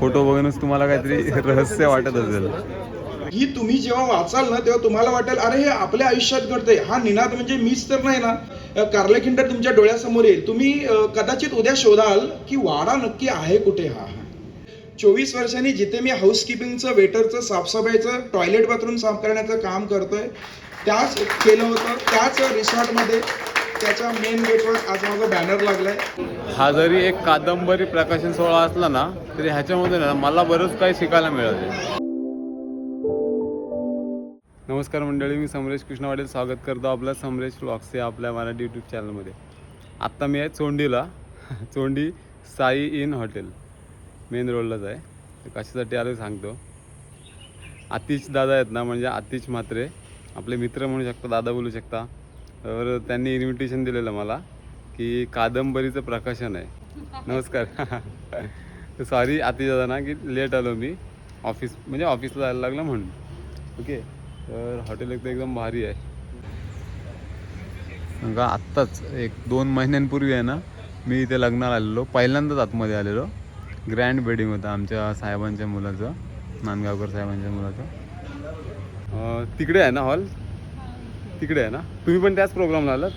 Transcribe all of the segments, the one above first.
Photo बघूनच तुम्हाला काहीतरी रहस्य वाटत असेल ही तुम्ही जेव्हा वाचाल ना तेव्हा तुम्हाला वाटेल अरे हे आपल्या आयुष्यात घडतंय. हा निनाद म्हणजे मीच तर नाही ना. अ, कारलेखिंड तुमच्या डोळ्यासमोर येईल. तुम्ही कदाचित उद्या शोधाल की वाडा नक्की आहे कुठे हा. चोवीस वर्षांनी जिथे मी हाऊसकीपिंगचं वेटरचं साफसफाईचं टॉयलेट बाथरूम साफ करण्याचं काम करतोय त्याच केलं होतं त्याच रिसॉर्टमध्ये. त्याच्या मेन गेटवर आज माझा बॅनर लागलाय. हा जरी एक कादंबरी प्रकाशन सोहळा असला ना तरी ह्याच्यामध्ये ना मला बरंच काही शिकायला मिळाले. नमस्कार मंडळी मी समरेश कृष्णवाडील. स्वागत करतो आपल्या समरेश व्लॉग्स या आपल्या मराठी यूट्यूब चॅनलमध्ये आत्ता मी आहे चोंडीला. Chondi Sai inn hotel. Main रोडलाच आहे. तर कशासाठी आलो सांगतो. आतिश दादा आहेत ना म्हणजे आतिश म्हात्रे. आपले मित्र म्हणू शकता दादा बोलू शकता. तर त्यांनी इन्व्हिटेशन दिलेलं मला की कादंबरीचं प्रकाशन आहे. नमस्कार. सॉरी दादा ना की लेट आलो मी. ऑफिस म्हणजे ऑफिसला जायला लागलं म्हणून. ओके तर हॉटेल एकदम एकदम भारी आहे. का आत्ताच एक दोन महिन्यांपूर्वी आहे ना मी इथे लग्नाला आलेलो. पहिल्यांदाच आतमध्ये आलेलो. ग्रँड वेडिंग होतं आमच्या साहेबांच्या मुलाचं नांदगावकर साहेबांच्या मुलाचं. तिकडे आहे ना हॉल तिकडे आहे ना? तुम्ही पण त्याच प्रोग्रामला आलात?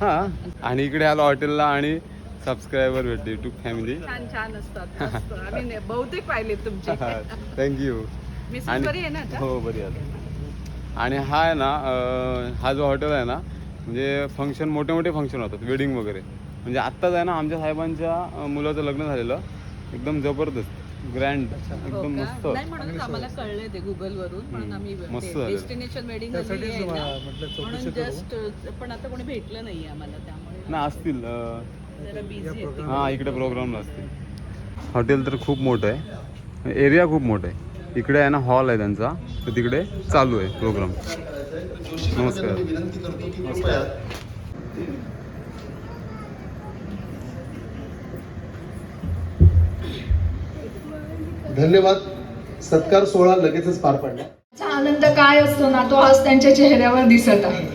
हां. आणि इकडे आलो हॉटेलला आणि सबस्क्रायबर भेटले युट्यूब फॅमिली छान छान असतात मस्त. आम्ही ने- बहुतेक पाहिले तुमचे. थँक्यू मिसेस आणि बरी आहे ना आता? हो बरी आहे आणि हा आहे ना अं, हा जो हॉटेल आहे ना म्हणजे फंक्शन मोठे मोठे फंक्शन होतात वेडिंग वगैरे. म्हणजे आत्ताच आहे ना आमच्या साहेबांच्या अं, मुलाचं लग्न झालेलं. एकदम जबरदस्त ग्रँड हो एकदम का? मस्त. नाही म्हणून आम्हाला कळलंय ते गुगल वरून म्हणून आम्ही मस्त झालं. डेस्टिनेशन वेडिंग म्हणून जस्ट पण आता कोणी भेटलं नाहीये आम्हाला त्यामुळे. ना असतील अं, हां इकडे प्रोग्रामला असतील. हॉटेल तर खूप मोठं आहे. एरिया खूप मोठं आहे. इकडे आहे ना हॉल आहे त्यांचा. तर तिकडे चालू आहे प्रोग्राम नमस्कार. धन्यवाद. सत्कार सोहळा लगेचच पार पडला. आनंद काय असतो ना तो आज त्यांच्या चेहऱ्यावर दिसत आहे.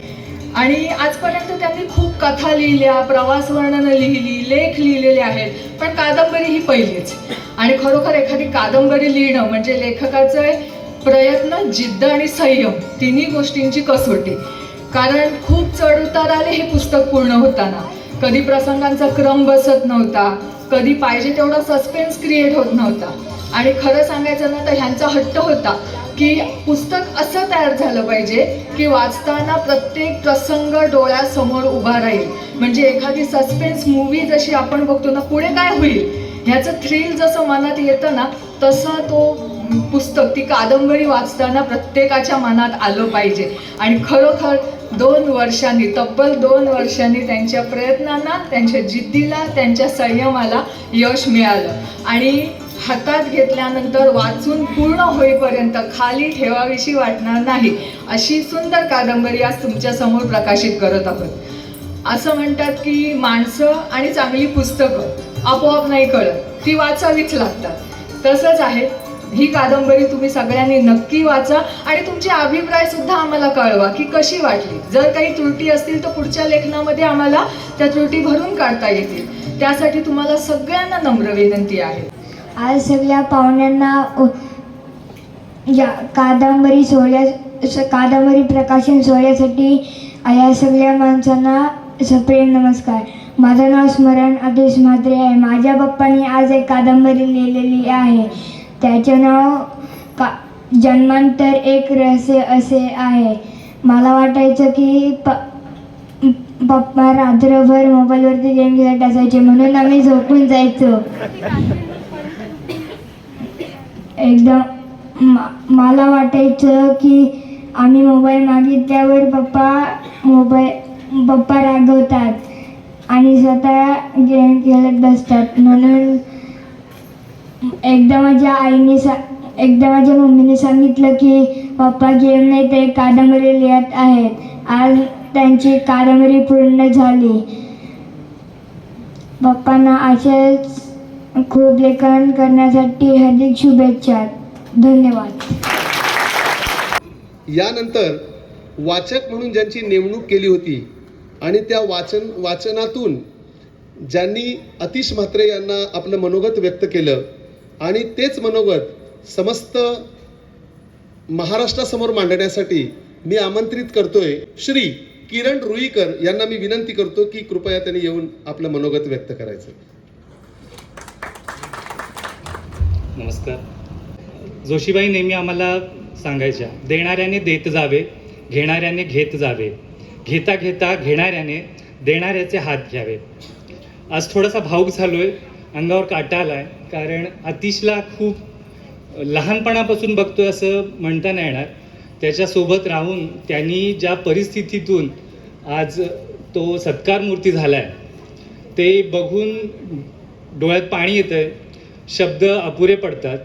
आणि आजपर्यंत त्यांनी खूप कथा लिहिल्या प्रवास वर्णनं लिहिली लेख लिहिलेले आहेत पण कादंबरी ही पहिलीच. आणि खरोखर एखादी कादंबरी लिहिणं म्हणजे लेखकाचं प्रयत्न जिद्द आणि संयम तिन्ही गोष्टींची कसोटी. कारण खूप चढ उतार आले हे पुस्तक पूर्ण होताना. कधी प्रसंगांचा क्रम बसत नव्हता कधी पाहिजे तेवढा सस्पेन्स क्रिएट होत नव्हता. आणि खरं सांगायचं ना तर ह्यांचा हट्ट होता. की पुस्तक असं तयार झालं पाहिजे की वाचताना प्रत्येक प्रसंग डोळ्यासमोर उभा राहील. म्हणजे एखादी सस्पेन्स मूवी जशी आपण बघतो ना पुढे काय होईल? ह्याचं थ्रिल जसं मनात येतं ना तसं तो पुस्तक ती कादंबरी वाचताना प्रत्येकाच्या मनात आलं पाहिजे. आणि खरोखर दोन वर्षांनी तब्बल दोन वर्षांनी त्यांच्या प्रयत्नांना त्यांच्या जिद्दीला त्यांच्या संयमाला यश मिळालं. आणि हातात घेतल्यानंतर वाचून पूर्ण होईपर्यंत खाली ठेवावीशी वाटणार नाही अशी सुंदर कादंबरी आज तुमच्यासमोर प्रकाशित करत आहोत. असं म्हणतात की माणसं आणि चांगली पुस्तकं आपोआप नाही कळत ती वाचावीच लागतात. तसंच आहे ही कादंबरी तुम्ही सगळ्यांनी नक्की वाचा आणि तुमचे अभिप्राय सुद्धा आम्हाला कळवा की कशी वाटली. जर काही त्रुटी असतील तर पुढच्या लेखनामध्ये आम्हाला त्या त्रुटी भरून काढता येतील. त्यासाठी तुम्हाला सगळ्यांना नम्र विनंती आहे. आज सगळ्या पाहुण्यांना या कादंबरी सोहळ्या स- कादंबरी प्रकाशन सोहळ्यासाठी या सगळ्या माणसांना सप्रेम नमस्कार. माझं नाव स्मरण आदेश म्हात्रे आहे. माझ्या पप्पांनी आज एक कादंबरी लिहिलेली आहे. त्याचं नाव का जन्मांतर एक रहस्य असे आहे. मला वाटायचं की प पप्पा रात्रभर मोबाईलवरती गेम खेळत असायचे म्हणून आम्ही झोपून जायचो. एकदम मा- मला वाटायचं की आम्ही मोबाईल मागितल्यावर पप्पा मोबाईल पप्पा रागवतात आणि स्वतः गेम खेळत बसतात. म्हणून एकदा माझ्या आईने सा एकदा माझ्या मम्मीने सांगितलं की पप्पा गेम नाही ते कादंबरी लिहित आहेत. आज त्यांची कादंबरी पूर्ण झाली. पप्पांना असेच खूप लेखन करण्यासाठी हार्दिक शुभेच्छा. धन्यवाद. यानंतर वाचक म्हणून ज्यांची नेमणूक केली होती आणि त्या वाचन वाचनातून ज्यांनी अतिश म्हात्रे यांना आपलं मनोगत व्यक्त केलं आणि तेच मनोगत समस्त महाराष्ट्रासमोर मांडण्यासाठी मी आमंत्रित करतोय श्री किरण रुईकर यांना मी विनंती करतो की कृपया त्यांनी येऊन आपलं मनोगत व्यक्त करायचं. नमस्कार. जोशीबाई नेहमी आम्हाला सांगायच्या देणाऱ्याने देत जावे घेणाऱ्याने घेत जावे. घेता घेता घेणाऱ्याने देणाऱ्याचे हात घ्यावे. आज थोडासा भाऊक आहे अंगावर काटा आला आहे कारण अतिशला खूप लहानपणापासून बघतोय असं म्हणता नाही येणार. त्याच्यासोबत राहून त्यांनी ज्या परिस्थितीतून आज तो सत्कार मूर्ती आहे ते बघून डोळ्यात पाणी येतं आहे शब्द अपुरे पडतात.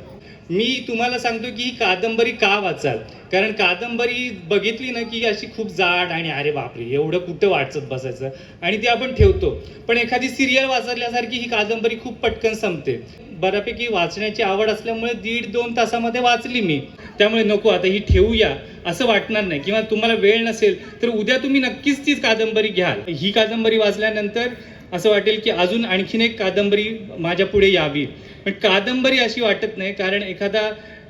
मी तुम्हाला सांगतो की ही कादंबरी का वाचाल? कारण कादंबरी बघितली ना की अशी खूप जाड आणि अरे बापरे एवढं कुठं वाचत बसायचं? आणि ती आपण ठेवतो. पण एखादी सिरियल वाचल्यासारखी ही कादंबरी खूप पटकन संपते. बऱ्यापैकी वाचण्याची आवड असल्यामुळे दीड दोन तासामध्ये वाचली मी. त्यामुळे नको आता ही ठेवूया असं वाटणार नाही. किंवा तुम्हाला वेळ नसेल तर उद्या तुम्ही नक्कीच ती कादंबरी घ्याल. ही कादंबरी वाचल्यानंतर असं वाटेल की अजून आणखीन एक कादंबरी माझ्या पुढे यावी. पण कादंबरी अशी वाटत नाही कारण एखादा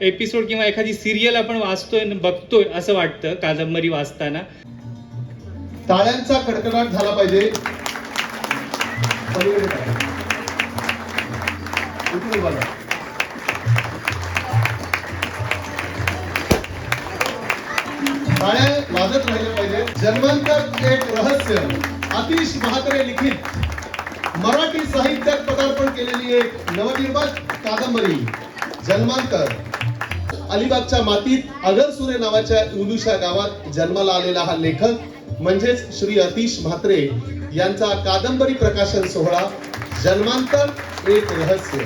एपिसोड किंवा एखादी सिरियल आपण वाचतोय बघतोय असं वाटतं कादंबरी वाचताना. टाळ्यांचा कडकडाट झाला पाहिजे. बघा. टाळ्या वाजत राहिल्या पाहिजे. जन्मांतर एक रहस्य अतिश महात्रे लिखित. मराठी साहित्यात पदार्पण केलेली एक नवनिर्माण कादंबरी जन्मांतर. अलिबागच्या मातीत अगरसुरे नावाच्या उलुशा गावात जन्माला आलेला हा लेखक म्हणजेच श्री अतिश म्हात्रे यांचा कादंबरी प्रकाशन सोहळा जन्मांतर एक रहस्य.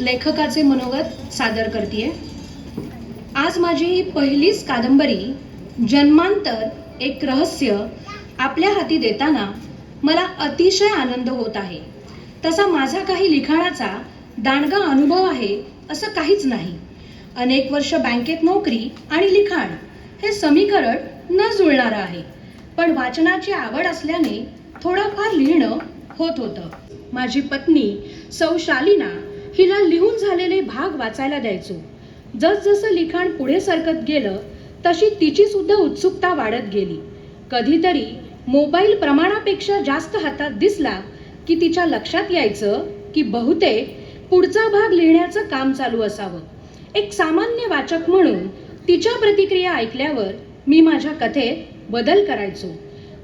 लेखकाचे मनोगत सादर करते आज माझी ही पहिलीच कादंबरी जन्मांतर एक रहस्य आपल्या हाती देताना मला अतिशय आनंद होत आहे. तसा माझा काही लिखाणाचा दांडगा अनुभव आहे असं काहीच नाही. अनेक वर्ष बँकेत नोकरी आणि लिखाण हे समीकरण न जुळणारं आहे. पण वाचनाची आवड असल्याने थोडंफार लिहिणं होत होतं. माझी पत्नी सौ शालिना हिला लिहून झालेले भाग वाचायला द्यायचो. जसजसं लिखाण पुढे सरकत गेलं तशी तिची सुद्धा उत्सुकता वाढत गेली. कधीतरी मोबाईल प्रमाणापेक्षा जास्त हातात दिसला की तिच्या लक्षात यायचं की बहुतेक पुढचा भाग लिहिण्याचं काम चालू असावं. एक सामान्य वाचक म्हणून तिच्या प्रतिक्रिया ऐकल्यावर मी माझ्या कथेत बदल करायचो.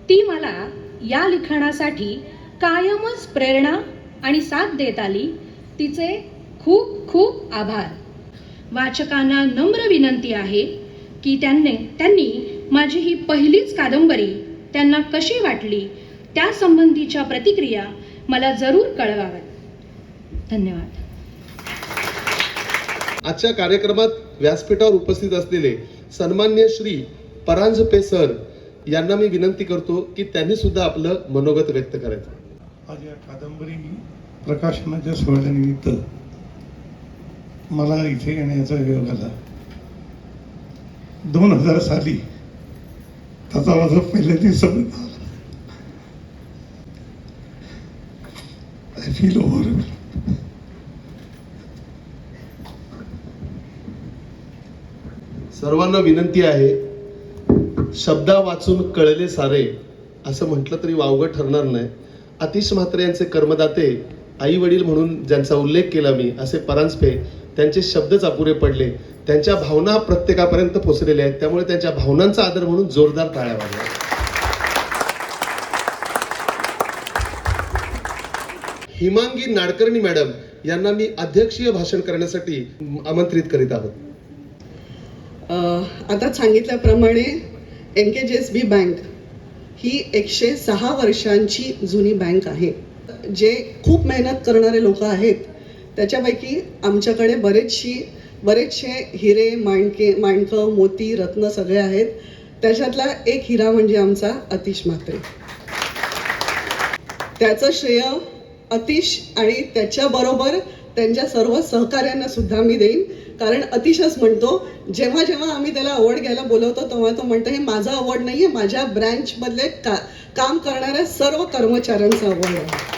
ती मला या लिखाणासाठी कायमच प्रेरणा आणि साथ देत आली. तिचे खूप खूप आभार. वाचकांना नम्र विनंती आहे की त्यांनी त्यांनी माझी ही पहिलीच कादंबरी त्यांना कशी वाटली त्या संबंधीच्या प्रतिक्रिया मला जरूर कळवाव्यात. धन्यवाद. आजच्या कार्यक्रमात व्यासपीठावर उपस्थित असलेले सन्मान्य श्री परांजपे सर यांना मी विनंती करतो की त्यांनी सुद्धा आपलं मनोगत व्यक्त करायचं. आज या कादंबरी प्रकाशनाच्या सोहळ्यानिमित्त मला इथे येण्याचा योग आला दोन हजार साली त्याचा माझा पहिल्या दिवसा आय फील ओव्हर सर्वांना विनंती आहे शब्दा वाचून कळले सारे असं म्हटलं तरी वावगं ठरणार नाही. अतिश म्हात्रे यांचे कर्मदाते आई वडील म्हणून ज्यांचा उल्लेख केला मी असे परांजपे त्यांचे शब्दच अपुरे पडले. त्यांच्या भावना प्रत्येकापर्यंत पोचलेल्या आहेत. त्यामुळे त्यांच्या भावनांचा आदर म्हणून जोरदार टाळ्या वाजवा. हिमांगी नाडकर्णी मॅडम यांना मी अध्यक्षीय भाषण करण्यासाठी आमंत्रित करीत आहोत. आता सांगितल्याप्रमाणे एन के जे एस बी बँक ही एकशे सहा वर्षांची जुनी बँक आहे. जे खूप मेहनत करणारे लोक आहेत. त्याच्यापैकी आमच्याकडे बरेचशी बरेचसे हिरे माणके माणकं मोती रत्न सगळे आहेत. त्याच्यातला एक हिरा म्हणजे आमचा अतिश म्हात्रे. त्याचं श्रेय अतिश आणि त्याच्याबरोबर त्यांच्या सर्व सहकाऱ्यांना सुद्धा मी देईन. कारण अतिशच म्हणतो जेव्हा जेव्हा आम्ही त्याला अवॉर्ड घ्यायला बोलवतो तेव्हा तो म्हणतो हे माझा अवॉर्ड नाही आहे माझ्या ब्रँचमधले का काम करणाऱ्या सर्व कर्मचाऱ्यांचा अवॉर्ड आहे.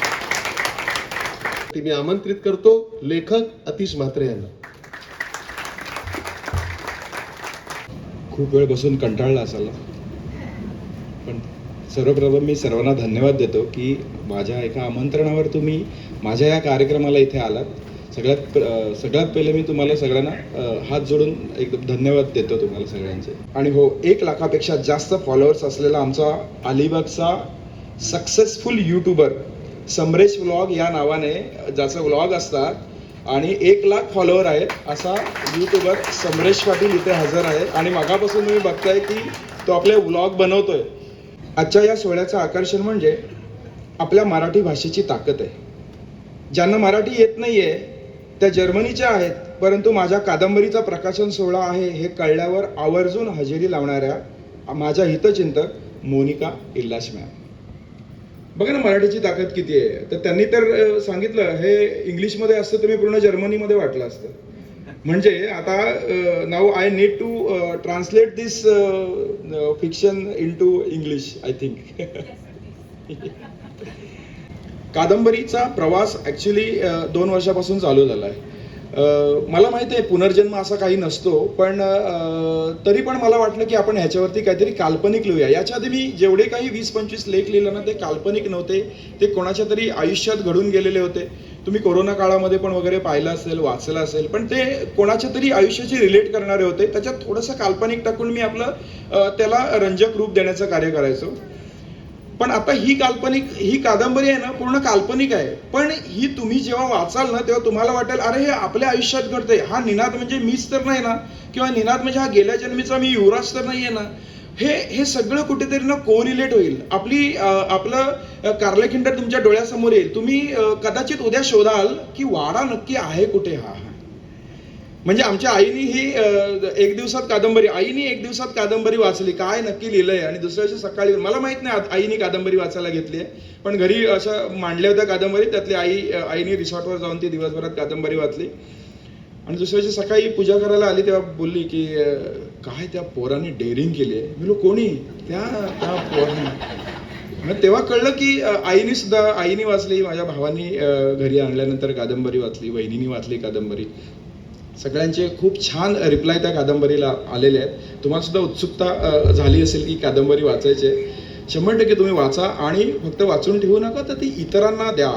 ती मी आमंत्रित करतो लेखक अतिश म्हात्रे यांना. खूप वेळ बसून कंटाळला असाल पण सर्वप्रथम मी सर्वांना धन्यवाद देतो की माझ्या एका आमंत्रणावर तुम्ही माझ्या या कार्यक्रमाला इथे आलात. सगळ्यात सगळ्यात पहिले मी तुम्हाला सगळ्यांना हात जोडून एकदम धन्यवाद देतो तुम्हाला सगळ्यांचे. आणि हो एक लाखापेक्षा जास्त फॉलोअर्स असलेला आमचा अलिबागचा सक्सेसफुल यूट्यूबर समरेश व्लॉग या नावाने ज्याचं व्लॉग असतात आणि एक लाख फॉलोअर आहेत असा यूट्यूबर समरेश पाटील इथे हजर आहे. आणि मगापासून तुम्ही बघताय की तो आपले व्लॉग बनवतोय. आजच्या या सोहळ्याचं आकर्षण म्हणजे आपल्या मराठी भाषेची ताकद आहे. ज्यांना मराठी येत नाही आहे त्या जर्मनीच्या आहेत परंतु माझ्या कादंबरीचा प्रकाशन सोहळा आहे हे कळल्यावर आवर्जून हजेरी लावणाऱ्या माझ्या हितचिंतक मोनिका इल्लाश मॅम. बघा ना मराठीची ताकद किती आहे. तर त्यांनी तर सांगितलं हे इंग्लिशमध्ये असतं तर मी पूर्ण जर्मनीमध्ये वाटलं असतं. म्हणजे आता नाव I need to translate this fiction into English I think कादंबरीचा प्रवास ॲक्च्युली दोन वर्षापासून चालू झाला आहे. मला माहिती आहे पुनर्जन्म असा काही नसतो पण तरी पण मला वाटलं की आपण ह्याच्यावरती काहीतरी काल्पनिक लिहूया. याच्या आधी मी जेवढे काही वीस पंचवीस लेख लिहिले ना ते काल्पनिक नव्हते. ते कोणाच्या तरी आयुष्यात घडून गेलेले होते. तुम्ही कोरोना काळामध्ये पण वगैरे पाहिलं असेल वाचलं असेल पण ते कोणाच्या तरी आयुष्याशी रिलेट करणारे होते. त्याच्यात थोडंसं काल्पनिक टाकून मी आपलं त्याला रंजक रूप देण्याचं कार्य करायचो. पण आता ही काल्पनिक ही कादंबरी आहे ना पूर्ण काल्पनिक आहे. पण ही तुम्ही जेव्हा वाचाल ना तेव्हा तुम्हाला वाटेल अरे हे आपल्या आयुष्यात घडतंय. हा निनाद म्हणजे मीच तर नाही ना किंवा निनाद म्हणजे हा गेल्या जन्मीचा मी युवराज तर नाहीये ना. हे हे सगळं कुठेतरी ना कोरिलेट होईल. आपली आपलं अं, कारलेखिंड तुमच्या डोळ्यासमोर येईल. तुम्ही कदाचित उद्या शोधाल की वाडा नक्की आहे कुठे हा. म्हणजे आमच्या आईनी ही एक दिवसात कादंबरी आईनी एक दिवसात कादंबरी वाचली. काय नक्की लिहिलंय? आणि दुसऱ्या दिवशी सकाळी मला माहीत नाही आईनी कादंबरी वाचायला घेतली आहे. पण घरी असं मांडल्या होत्या कादंबरी. त्यातली आई आईनी रिसॉर्टवर जाऊन ती दिवसभरात कादंबरी वाचली. आणि दुसऱ्या दिवशी सकाळी पूजा करायला आली तेव्हा बोलली की काय त्या पोराने डेअरिंग केली आहे? मी कोणी? त्या त्या पोराने. मग तेव्हा कळलं की आईनी सुद्धा आईनी वाचली. माझ्या भावानी घरी आणल्यानंतर कादंबरी वाचली वहिनीनी वाचली कादंबरी. सगळ्यांचे खूप छान रिप्लाय त्या कादंबरीला आलेले आहेत. तुम्हाला सुद्धा उत्सुकता झाली असेल की कादंबरी वाचायचे शंभर टक्के तुम्ही वाचा आणि फक्त वाचून ठेवू नका तर ती इतरांना द्या.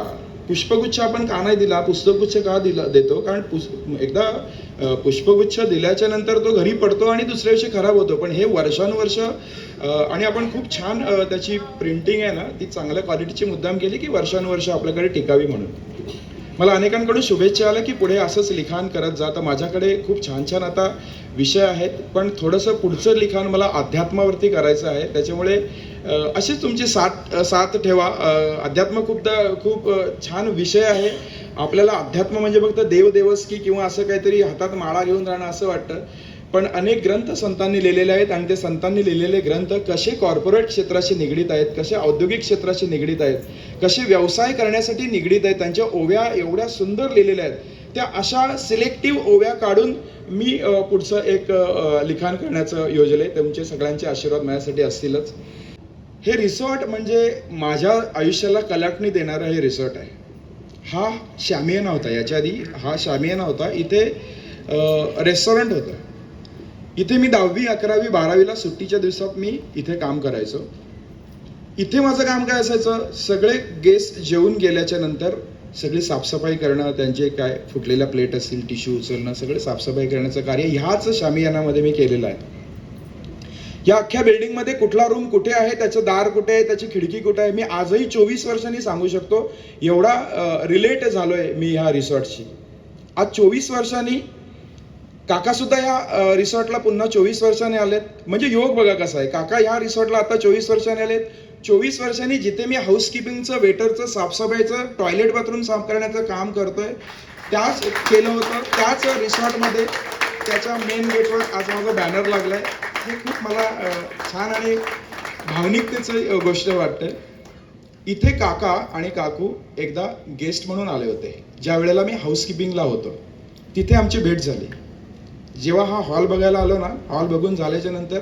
पुष्पगुच्छ आपण का नाही दिला? पुस्तकगुच्छ का दिला देतो? कारण पुष एकदा पुष्पगुच्छ दिल्याच्या नंतर तो घरी पडतो आणि दुसऱ्या दिवशी खराब होतो. पण हे वर्षानुवर्ष आणि आपण खूप छान त्याची प्रिंटिंग आहे ना ती चांगल्या क्वालिटीची मुद्दाम केली की वर्षानुवर्ष आपल्याकडे टिकावी म्हणून. मला अनेकांकडून शुभेच्छा आल्या की पुढे असंच लिखाण करत जा. तर माझ्याकडे खूप छान छान आता विषय आहेत पण थोडंसं पुढचं लिखाण मला अध्यात्मावरती करायचं आहे. त्याच्यामुळे असेच अशीच तुमची साथ साथ ठेवा. अध्यात्म खूप खूप छान विषय आहे. आपल्याला अध्यात्म म्हणजे फक्त देव देवस्की किंवा असं काहीतरी हातात माळा घेऊन राहणं असं वाटतं. पण अनेक ग्रंथ संतांनी लिहिलेले आहेत आणि ते संतांनी लिहिलेले ग्रंथ कसे कॉर्पोरेट क्षेत्राशी निगडीत आहेत कसे औद्योगिक क्षेत्राशी निगडीत आहेत कसे व्यवसाय करण्यासाठी निगडीत आहेत त्यांच्या ओव्या एवढ्या सुंदर लिहिलेल्या आहेत. त्या अशा सिलेक्टिव्ह ओव्या काढून मी पुढचं एक लिखाण करण्याचं योजले तुमचे सगळ्यांचे आशीर्वाद माझ्यासाठी असतीलच. हे रिसॉर्ट म्हणजे माझ्या आयुष्याला कलाटणी देणारं हे रिसॉर्ट आहे. हा शामियाना होता. याच्या आधी हा शामियाना होता. इथे रेस्टॉरंट होतं. इथे मी दहावी अकरावी बारावीला सुट्टीच्या दिवसात मी इथे काम करायचो. इथे माझं काम काय असायचं? सगळे गेस्ट जेवून गेल्याच्यानंतर सगळी साफसफाई करणं त्यांचे काय फुटलेल्या प्लेट असतील टिश्यू उचलणं सगळे साफसफाई करण्याचं कार्य ह्याच शामियानामध्ये मी केलेलं आहे. या अख्ख्या बिल्डिंगमध्ये कुठला रूम कुठे आहे त्याचं दार कुठे आहे त्याची खिडकी कुठे आहे मी आजही चोवीस वर्षांनी सांगू शकतो एवढा रिलेट झालोय मी ह्या रिसॉर्टशी आज चोवीस वर्षांनी काका सुद्धा या रिसॉर्टला पुन्हा चोवीस वर्षाने आलेत. म्हणजे योग बघा कसा आहे. काका या रिसॉर्टला आता चोवीस वर्षाने आलेत. चोवीस वर्षांनी जिथे मी हाऊसकीपिंगचं वेटरचं साफसफाईचं टॉयलेट बाथरूम साफ करण्याचं काम करतोय त्याच केलं होतं. त्याच रिसॉर्टमध्ये त्याच्या मेन गेटवर आज माझा बॅनर लागलाय. हे खूप मला छान आणि भावनिकतेचं गोष्ट वाटते इथे काका आणि काकू एकदा गेस्ट म्हणून आले होते. ज्या वेळेला मी हाऊसकीपिंगला होतो. तिथे आमची भेट झाली. जेव्हा हा हॉल बघायला आलो ना हॉल बघून झाल्याच्यानंतर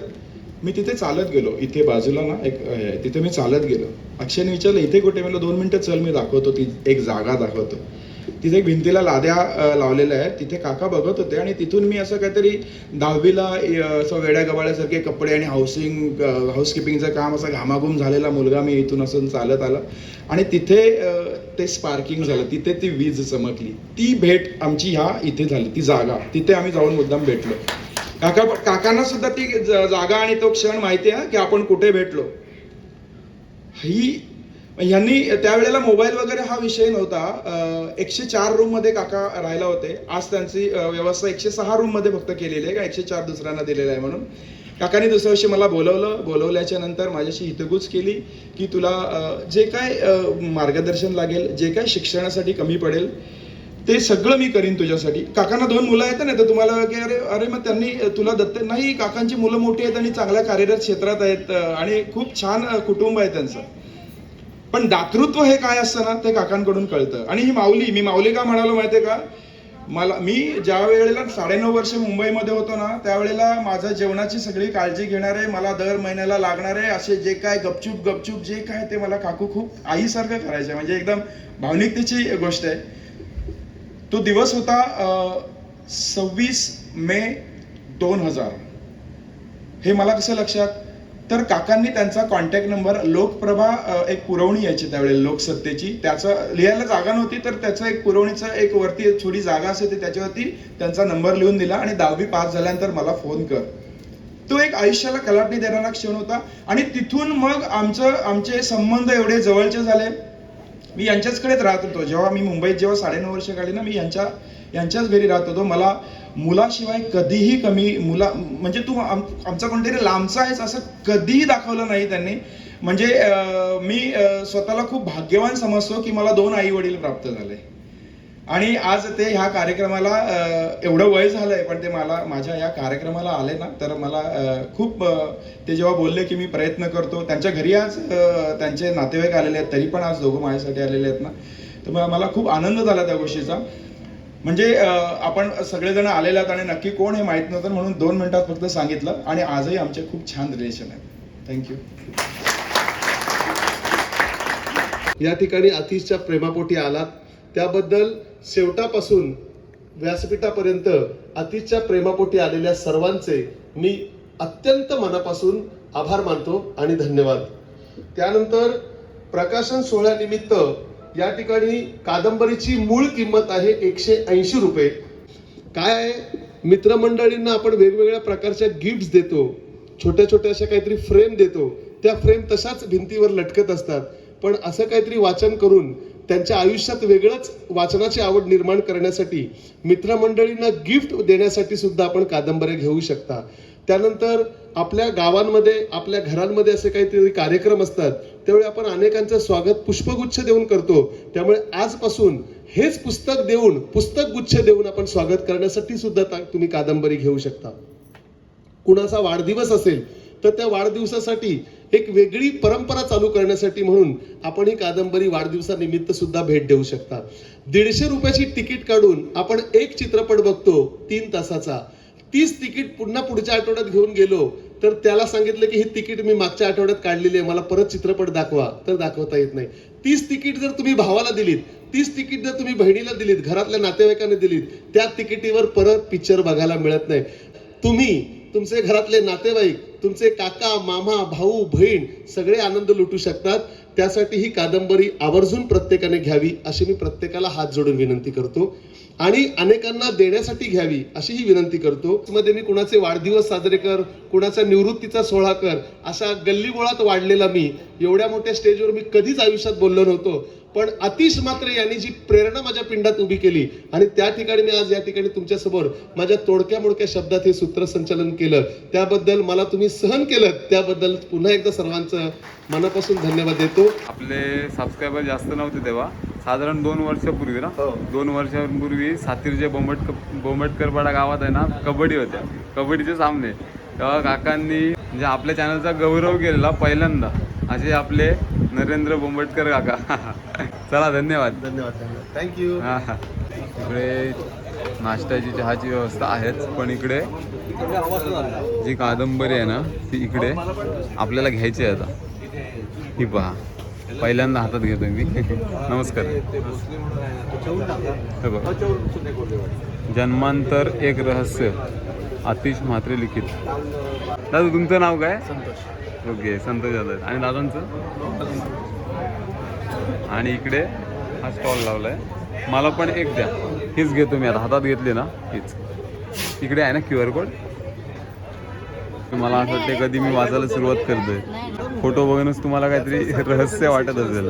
मी तिथे चालत गेलो. इथे बाजूला ना एक तिथे मी चालत गेलो. अक्षयने विचारलं इथे कुठे? म्हणलं दोन मिनिटं चल मी दाखवतो ती एक जागा दाखवतो. तिथे एक भिंतीला लाद्या लावलेल्या आहेत. तिथे काका बघत होते आणि तिथून मी असं काहीतरी दहावीला असं वेड्या गवाळ्यासारखे कपडे आणि हाऊसिंग हाऊसकीपिंगचं काम असं घामाघूम झालेला मुलगा मी इथून असं चालत आला. आणि तिथे ते स्पार्किंग झालं. तिथे ती वीज चमकली. ती भेट आमची ह्या इथे झाली. ती जागा. तिथे आम्ही जाऊन मुद्दाम भेटलो. काका काकांना सुद्धा ती जागा आणि तो क्षण माहिती आहे की आपण कुठे भेटलो. ही यांनी त्यावेळेला मोबाईल वगैरे हा विषय नव्हता. एकशे चार रूममध्ये काका राहायला होते. आज त्यांची व्यवस्था एकशे सहा रूममध्ये फक्त केलेली आहे. का एकशे चार दुसऱ्यांना दिलेला आहे म्हणून. काकांनी दुसऱ्या वर्षी मला बोलवलं. बोलवल्याच्या नंतर माझ्याशी हितगुज केली की तुला जे काय मार्गदर्शन लागेल जे काय शिक्षणासाठी कमी पडेल ते सगळं मी करीन तुझ्यासाठी. काकांना दोन मुलं आहेत ना तर तुम्हाला की अरे अरे मग त्यांनी तुला दत्त नाही काकांची मुलं मोठी आहेत आणि चांगल्या कार्यरत क्षेत्रात आहेत आणि खूप छान कुटुंब आहे त्यांचं. पण दातृत्व हे काय असतं ना ते काकांकडून कळतं. आणि ही माऊली मी माऊली का म्हणालो माहितीये का? मला मी ज्या वेळेला साडेनऊ वर्ष मुंबईमध्ये होतो ना त्यावेळेला माझ्या जेवणाची सगळी काळजी घेणारे मला दर महिन्याला लागणारे असे जे काय गपचूप गपचूप जे काय ते मला काकू खूप आईसारखं करायचे. म्हणजे एकदम भावनिकतेची गोष्ट आहे. तो दिवस होता सव्वीस मे दोन हजार. हे मला कसं लक्षात? तर काकांनी त्यांचा कॉन्टॅक्ट नंबर लोकप्रभा एक पुरवणी यायची त्यावेळेला लोकसत्तेची. त्याचं लिहायला जागा नव्हती तर त्याचं एक पुरवणीचं एक वरती एक थोडी जागा असते ती त्याच्यावरती त्यांचा नंबर लिहून दिला आणि दहावी पास झाल्यानंतर मला फोन कर. तो एक आयुष्याला कलाटणी देणारा क्षण होता. आणि तिथून मग आमचं आमचे संबंध एवढे जवळचे झाले. मी यांच्याचकडेच राहत होतो. जेव्हा मी मुंबईत जेव्हा साडेनऊ वर्ष काढली ना मी यांच्या यांच्याच घरी राहत होतो मला मुलाशिवाय कधीही कमी मुला म्हणजे तू आम- आमचा कोणतरी लांबचा आहेस असं कधीही दाखवलं नाही त्यांनी. म्हणजे मी स्वतःला खूप भाग्यवान समजतो की मला दोन आई वडील प्राप्त झाले. आणि आज ते ह्या कार्यक्रमाला एवढं वय झालंय पण ते मला माझ्या या कार्यक्रमाला आले ना तर मला खूप ते जेव्हा बोलले की मी प्रयत्न करतो त्यांच्या घरी आज त्यांचे नातेवाईक आलेले आहेत तरी पण आज दोघं माझ्यासाठी आलेले आहेत ना. तर मला खूप आनंद झाला त्या गोष्टीचा. म्हणजे आपण सगळेजण आलेले आहेत आणि नक्की कोण हे माहीत नव्हतं म्हणून दोन मिनिटात फक्त सांगितलं आणि आजही आमचे खूप छान रिलेशन आहे थँक्यू या ठिकाणी अतिशच्या प्रेमापोटी आलात. त्याबद्दल शेवटापासून व्यासपीठापर्यंत अतिशच्या प्रेमापोटी आलेल्या सर्वांचे मी अत्यंत मनापासून आभार मानतो आणि धन्यवाद. त्यानंतर प्रकाशन सोहळ्यानिमित्त या ठिकाणी कादंबरीची मूळ किंमत आहे एकशे ऐंशी रुपये. काय आहे? मित्रमंडळींना आपण वेगवेगळ्या प्रकारच्या गिफ्ट्स देतो. छोट्या छोट्या अशा काहीतरी फ्रेम देतो. त्या फ्रेम तशाच भिंतीवर लटकत असतात. पण असं काहीतरी वाचन करून त्यांच्या आयुष्यात वेगळंच वाचनाची आवड निर्माण करण्यासाठी मित्रमंडळींना गिफ्ट देण्यासाठी सुद्धा आपण कादंबऱ्या घेऊ शकता. त्यानंतर आपल्या गावांमध्ये आपल्या घरांमध्ये असे काहीतरी कार्यक्रम असतात. त्यावेळी आपण अनेकांचं स्वागत पुष्पगुच्छ देऊन करतो. त्यामुळे आजपासून हेच पुस्तक देऊन पुस्तक गुच्छ देऊन आपण स्वागत करण्यासाठी सुद्धा तुम्ही कादंबरी घेऊ शकता. कुणाचा वाढदिवस असेल तर त्या वाढदिवसासाठी एक वेगळी परंपरा चालू करण्यासाठी म्हणून आपण ही कादंबरी वाढदिवसानिमित्त सुद्धा भेट देऊ शकता. दीडशे रुपयाची तिकीट काढून आपण एक चित्रपट बघतो तीन तासाचा. तीच तिकीट पुन्हा पुढच्या आठवड्यात घेऊन गेलो तर त्याला सांगितलं की ही तिकीट मी मागच्या आठवड्यात काढलेली आहे मला परत चित्रपट दाखवा. तर दाखवता येत नाही. तीच तिकीट जर तुम्ही भावाला दिलीत तीच तिकीट जर तुम्ही बहिणीला दिलीत घरातल्या नातेवाईकांना दिलीत त्या तिकिटीवर परत पिक्चर बघायला मिळत नाही. तुम्ही तुमचे घरातले नातेवाईक तुमचे काका मामा भाऊ बहीण सगळे आनंद लुटू शकतात. त्यासाठी ही कादंबरी आवर्जून प्रत्येकाने घ्यावी अशी मी प्रत्येकाला हात जोडून विनंती करतो. आणि अनेकांना देण्यासाठी घ्यावी अशी ही विनंती करतो. मध्ये मी कुणाचे वाढदिवस साजरे कर कुणाचा निवृत्तीचा सोहळा कर अशा गल्लीबोळात वाढलेला मी एवढ्या मोठ्या स्टेजवर मी कधीच आयुष्यात बोललो नव्हतो. पण अतिश मात्र यांनी जी प्रेरणा माझ्या पिंडात उभी केली आणि त्या ठिकाणी मी आज या ठिकाणी तुमच्यासमोर माझ्या तोडक्या मोडक्या शब्दात हे सूत्रसंचालन केलं त्याबद्दल मला तुम्ही सहन केलं त्याबद्दल पुन्हा एकदा सर्वांचं मनापासून धन्यवाद देतो. आपले सबस्क्रायबर जास्त नव्हते तेव्हा. साधारण दोन वर्षापूर्वी ना? दोन वर्षांपूर्वी सातीरच्या बोंबट बोंबटकरपाडा गावात आहे ना कबड्डी होत्या. कबड्डीचे सामने. तेव्हा काकांनी म्हणजे आपल्या चॅनलचा गौरव केलेला पहिल्यांदा. असे आपले नरेंद्र बोंबटकर काका. चला धन्यवाद. धन्यवाद थँक्यू हा हा. इकडे नाश्त्याची चहाची व्यवस्था आहेच पण इकडे जी कादंबरी आहे ना ती इकडे आपल्याला घ्यायची आहे आता. ही पहा. पहिल्यांदा हातात घेतोय मी. नमस्कार. बघा. जन्मांतर एक रहस्य आतिश म्हात्रे लिखित. दादा तुमचं नाव काय? संतोष. ओके संतोष आणि दादांचं? आणि इकडे हा स्टॉल लावलाय. मला पण एक द्या. हीच घेतो मी आता. हातात घेतली ना हीच. इकडे आहे ना क्यू आर कोड? मला असं वाटते कधी मी वाचायला सुरुवात करतोय. फोटो बघूनच तुम्हाला काहीतरी रहस्य वाटत असेल.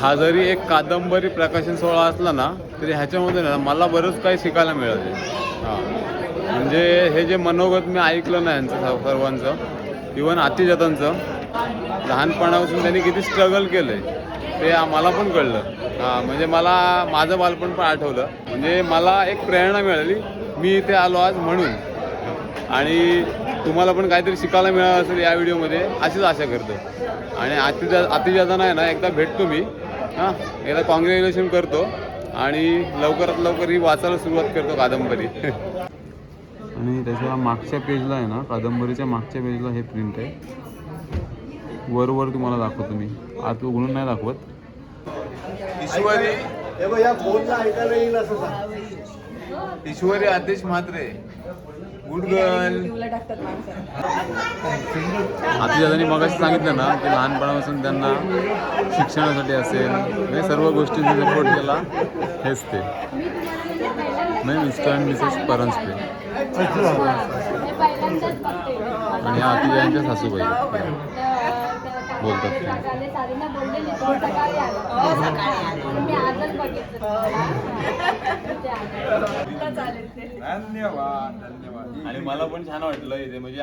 हा जरी एक कादंबरी प्रकाशन सोहळा असला ना तरी ह्याच्यामध्ये ना मला बरंच काही शिकायला मिळाले. हां. म्हणजे हे जे मनोगत मी ऐकलं ना यांचं सर्व- सर्वांचं इवन आतिजातांचं लहानपणापासून त्यांनी किती स्ट्रगल केलंय ते मला पण कळलं. हां म्हणजे मला माझं बालपण पण आठवलं. म्हणजे मला एक प्रेरणा मिळाली मी इथे आलो आज म्हणून. आणि तुम्हाला पण काहीतरी शिकायला मिळालं असेल या व्हिडिओमध्ये अशीच आशा करतो. आणि अतिजा अतिजाताना आहे ना एकदा भेटतो मी. हां एकदा कॉंग्रॅच्युलेशन करतो. आणि लवकरात लवकर ही वाचायला सुरुवात करतो कादंबरी. आणि त्याच्या मागच्या पेजला आहे ना कादंबरीच्या मागच्या पेजला हे प्रिंट आहे. वर वर तुम्हाला दाखवतो मी. आत उघडून नाही दाखवत. ईश्वरी. ईश्वरी आदेश म्हात्रे गुड गर्ल आता दादांनी मगाशी सांगितलं ना की लहानपणापासून त्यांना शिक्षणासाठी असेल म्हणजे सर्व गोष्टींचा सपोर्ट केला हेच ते. नाही मिस्टर अँड मिसेस परांजपे आणि ह्या अतिजयांच्या सासूबाई. बोलतात. ते. धन्यवाद धन्यवाद. आणि मला पण छान वाटलं इथे म्हणजे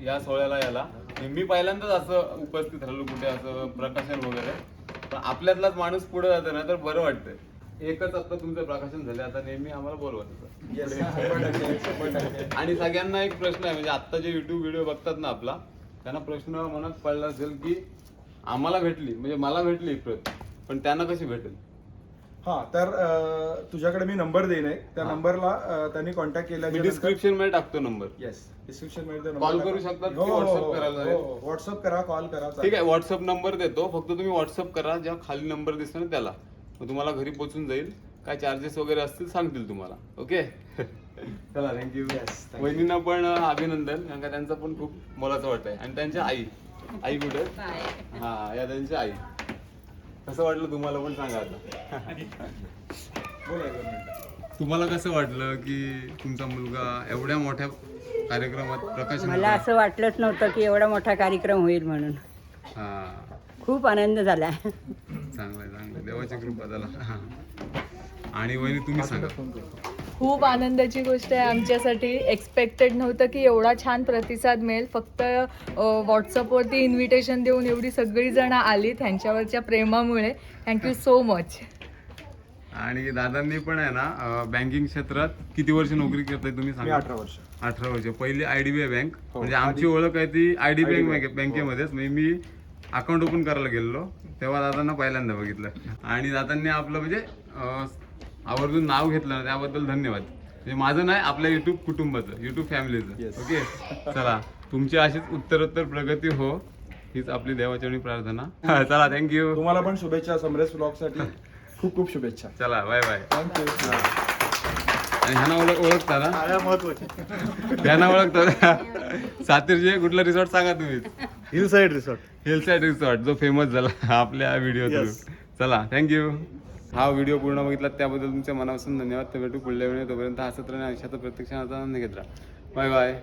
या सोहळ्याला याला मी पहिल्यांदाच असं उपस्थित राहिलो कुठे असं प्रकाशन वगैरे. पण आपल्यातलाच माणूस पुढे जातो ना तर बरं वाटतं एकच आता तुमचं प्रकाशन झालं आता नेहमी आम्हाला बोलवत आणि सगळ्यांना एक प्रश्न आहे म्हणजे आता जे युट्यूब व्हिडिओ बघतात ना आपला त्यांना प्रश्न मनात पडला असेल की आम्हाला भेटली म्हणजे मला भेटली ही प्रत पण त्यांना कशी भेटेल? हा तर अं, तुझ्याकडे मी नंबर देईन एक. त्या हा. नंबरला अं, त्यांनी कॉन्टॅक्ट केला मी डिस्क्रिप्शनमध्ये टाकतो नंबर. येस डिस्क्रिप्शनमध्ये Call करू शकतात की WhatsApp करायला लागेल? व्हॉट्सअप करा कॉल करा ठीक आहे व्हॉट्सअप नंबर देतो. फक्त तुम्ही व्हॉट्सअप करा जेव्हा खाली नंबर दिसतो ना त्याला. मग तुम्हाला घरी पोहोचून जाईल. काय चार्जेस वगैरे असतील सांगतील तुम्हाला. ओके चला थँक्यू वहिनींना पण अभिनंदन कारण का त्यांचं पण खूप मोलाचं वाटतंय. आणि त्यांच्या आई आई कुठे? हा या त्यांच्या आई. कसं वाटलं तुम्हाला पण सांगा आता. तुम्हाला कसं वाटलं की तुमचा मुलगा एवढ्या मोठ्या कार्यक्रमात प्रकाशन मला असं वाटलंच नव्हतं की एवढा मोठा कार्यक्रम होईल म्हणून. हा. खूप आनंद झाला. चांगलंय चांगलंय. देवाची कृपा हा. आणि वहिनी तुम्ही सांगा. खूप आनंदाची गोष्ट आहे आमच्यासाठी. एक्सपेक्टेड नव्हतं की एवढा छान प्रतिसाद मिळेल. फक्त व्हॉट्सअपवरती इन्व्हिटेशन देऊन एवढी सगळी जण आली त्यांच्यावरच्या प्रेमामुळे. थँक्यू सो मच आणि दादांनी पण आहे ना बँकिंग क्षेत्रात किती वर्ष नोकरी करताय तुम्ही सांगा? अठरा वर्ष. अठरा वर्ष. पहिली आयडीबीआय बँक हो, म्हणजे आमची ओळख आहे ती आयडीबीआय IDBI बँक बँकेमध्येच म्हणजे मी अकाउंट ओपन करायला गेलेलो. तेव्हा दादांना पहिल्यांदा बघितलं. आणि दादांनी आपलं म्हणजे आवर्जून नाव घेतलं ना त्याबद्दल धन्यवाद. म्हणजे माझं नाही आपल्या युट्यूब कुटुंबाचं युट्यूब फॅमिलीचं. ओके चला तुमची अशीच उत्तरोत्तर प्रगती हो हीच आपली देवाचरणी प्रार्थना. चला थँक्यू तुम्हाला पण शुभेच्छा समरेश ब्लॉगसाठी खूप खूप शुभेच्छा. चला बाय बाय थँक्यू आणि ह्यांना ओळख ओळखता ना? ह्यांना ओळखता सातीरचे कुठलं रिसॉर्ट सांगा तुम्ही? Hill side resort hill side resort जो फेमस झाला आपल्या व्हिडिओ चला थँक्यू हा व्हिडिओ पूर्ण बघितला त्याबद्दल तुमच्या मनापासून धन्यवाद. तर भेटू पुढल्या वेळी तोपर्यंत हसत राहणे आयुष्यात प्रत्यक्ष आनंद घेत राहा. Bye bye.